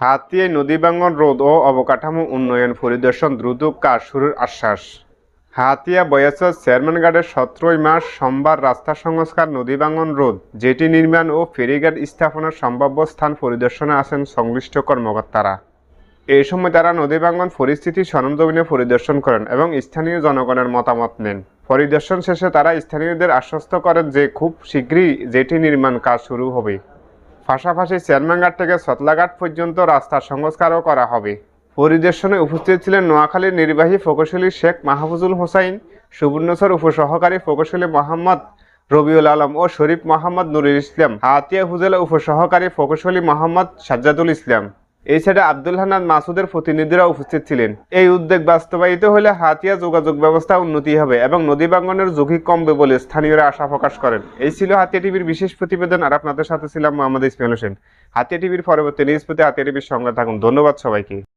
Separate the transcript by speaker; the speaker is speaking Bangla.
Speaker 1: হাতিয়ায় নদী ভাঙ্গন রোধ ও অবকাঠামো উন্নয়ন পরিদর্শন দ্রুত কাজ শুরুর আশ্বাস। হাতিয়া বয়াসর চেয়ারম্যান গার্ডের সতেরোই মাস সোমবার রাস্তা সংস্কার নদী ভাঙ্গন রোধ, জেটি নির্মাণ ও ফেরিঘাট স্থাপনের সম্ভাব্য স্থান পরিদর্শনে আসেন সংশ্লিষ্ট কর্মকর্তারা। এই সময় তারা নদী ভাঙ্গন পরিস্থিতি সরঞ্জমিনে পরিদর্শন করেন এবং স্থানীয় জনগণের মতামত নেন। পরিদর্শন শেষে তারা স্থানীয়দের আশ্বস্ত করেন যে খুব শীঘ্রই জেটি নির্মাণ কাজ শুরু হবে। পাশাপাশি চেয়ারম্যানঘাট থেকে সতলাঘাট পর্যন্ত রাস্তা সংস্কারও করা হবে। পরিদর্শনে উপস্থিত ছিলেন নোয়াখালীর নির্বাহী প্রকৌশলী শেখ মাহফুজুল হোসাইন সুবর্ণসর উপসহকারী প্রকৌশলী মোহাম্মদ রবিউল আলম ও শরীফ মোহাম্মদ নুরুল ইসলাম, হাতিয়া উপজেলা উপসহকারী প্রকৌশলী মোহাম্মদ সাজ্জাদুল ইসলাম। সাইডে আব্দুল হান্নান মাসুদের প্রতিনিধিরা উপস্থিত ছিলেন। এই উদ্যোগ বাস্তবায়িত হলে হাতিয়া যোগাযোগ ব্যবস্থা উন্নতি হবে এবং নদী বাঙ্গনের ঝুঁকি কমবে বলে স্থানীয়রা আশা প্রকাশ করেন। এই ছিল হাতিয়া টিভির বিশেষ প্রতিবেদন, আর আপনাদের সাথে ছিলাম মোহাম্মদ ইসমাইল হোসেন। হাতিয়া টিভির পরবর্তী নিউজ পেতে হাতিয়া টিভির সঙ্গে থাকুন। ধন্যবাদ সবাইকে।